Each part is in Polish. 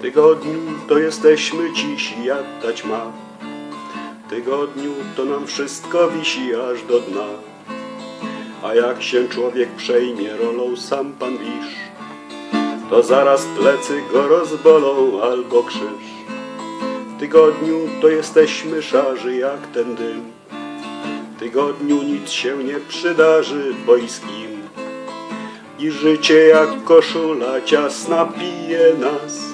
tygodniu to jesteśmy cisi jak ta ćma. W tygodniu to nam wszystko wisi aż do dna. A jak się człowiek przejmie rolą sam Pan wisz, to zaraz plecy go rozbolą albo krzyż. W tygodniu to jesteśmy szarzy jak ten dym. W tygodniu nic się nie przydarzy boiskim. I życie jak koszula ciasna pije nas,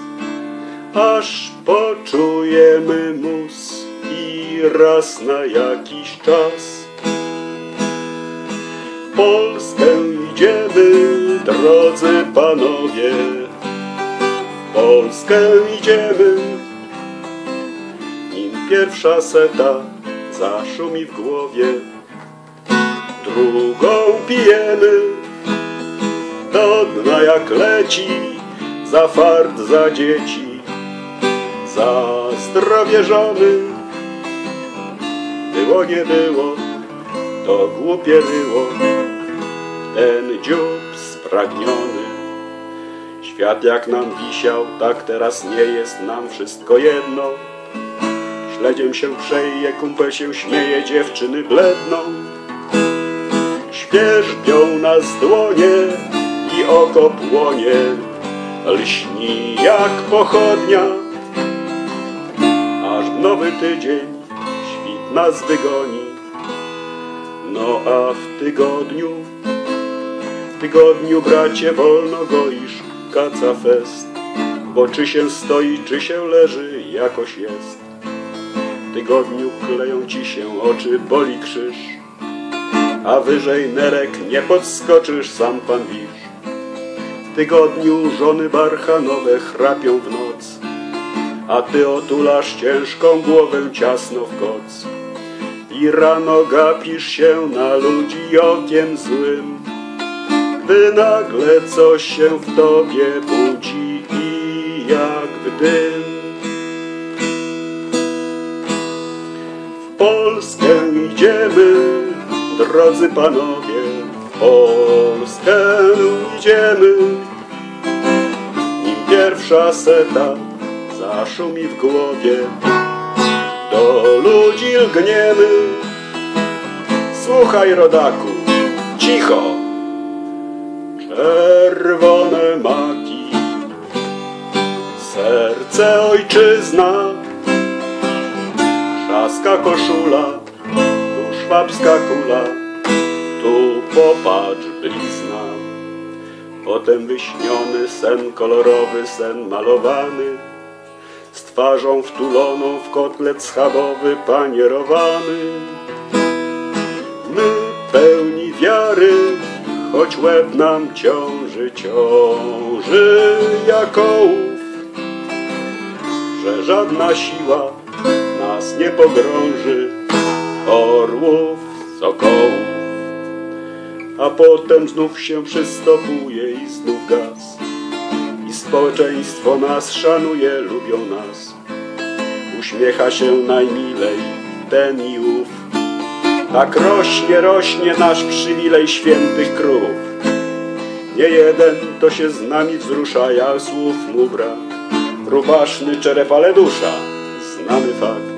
aż poczujemy mus i raz na jakiś czas. Polskę idziemy, drodzy panowie, Polskę idziemy, nim pierwsza seta zaszumi w głowie, drugą pijemy, do dna jak leci, za fart, za dzieci, za zdrowie żony. Było, nie było, to głupie było, ten dziób spragniony. Świat jak nam wisiał, tak teraz nie jest nam wszystko jedno. Śledziem się przeje, kumpel się śmieje, dziewczyny bledną. Świerzbią nas dłonie i oko płonie, lśni jak pochodnia. Nowy tydzień świt nas wygoni. No a w tygodniu, w tygodniu bracie wolno goisz kaca fest, bo czy się stoi, czy się leży, jakoś jest. W tygodniu kleją ci się oczy, boli krzyż, a wyżej nerek nie podskoczysz, sam pan wisz. W tygodniu żony barchanowe chrapią w noc, a ty otulasz ciężką głowę ciasno w koc. I rano gapisz się na ludzi okiem złym, gdy nagle coś się w tobie budzi i jak w dym. W Polskę idziemy, drodzy panowie, w Polskę idziemy. Nim pierwsza seta zaszumi w głowie, do ludzi lgniemy. Słuchaj, rodaku, cicho. Czerwone maki, serce ojczyzna, trzaska koszula, tu szwabska kula, tu popatrz blizna. Potem wyśniony sen kolorowy, sen malowany, twarzą wtuloną w kotlet schabowy panierowany. My pełni wiary, choć łeb nam ciąży, ciąży jak ołów, że żadna siła nas nie pogrąży, orłów, sokołów. A potem znów się przystopuje i znów gaz. Społeczeństwo nas szanuje, lubią nas. Uśmiecha się najmilej ten i ów. Tak rośnie, rośnie nasz przywilej świętych krów. Nie jeden to się z nami wzrusza, ja słów mu brak. Rubaszny czerep, ale dusza, znany fakt.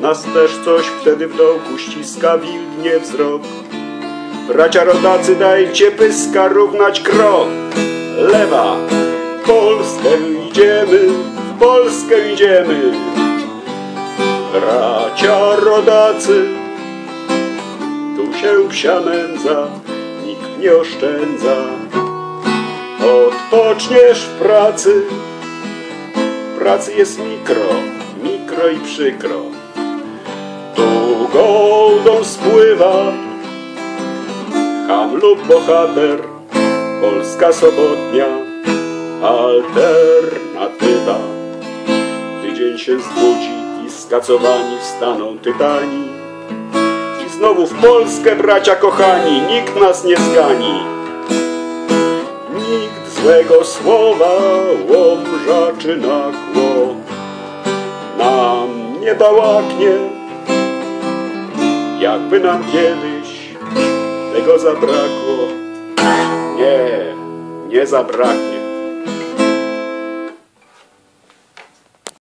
Nas też coś wtedy w dołku ściska, wilgnie wzrok. Bracia rodacy, dajcie pyska, równać krok. Lewa, w Polskę idziemy, w Polskę idziemy. Bracia rodacy, tu się psia nędza, nikt nie oszczędza. Odpoczniesz w pracy, pracy jest mikro, mikro i przykro. Tu gołdą spływa ham lub bohater, Polska sobotnia, alternatywa. Tydzień się zbudzi i skacowani wstaną tytani. I znowu w Polskę, bracia kochani, nikt nas nie zgani. Nikt złego słowa, łomża czy nakło nam nie bałaknie, jakby nam kiedyś tego zabrakło. Nie, nie zabraknie.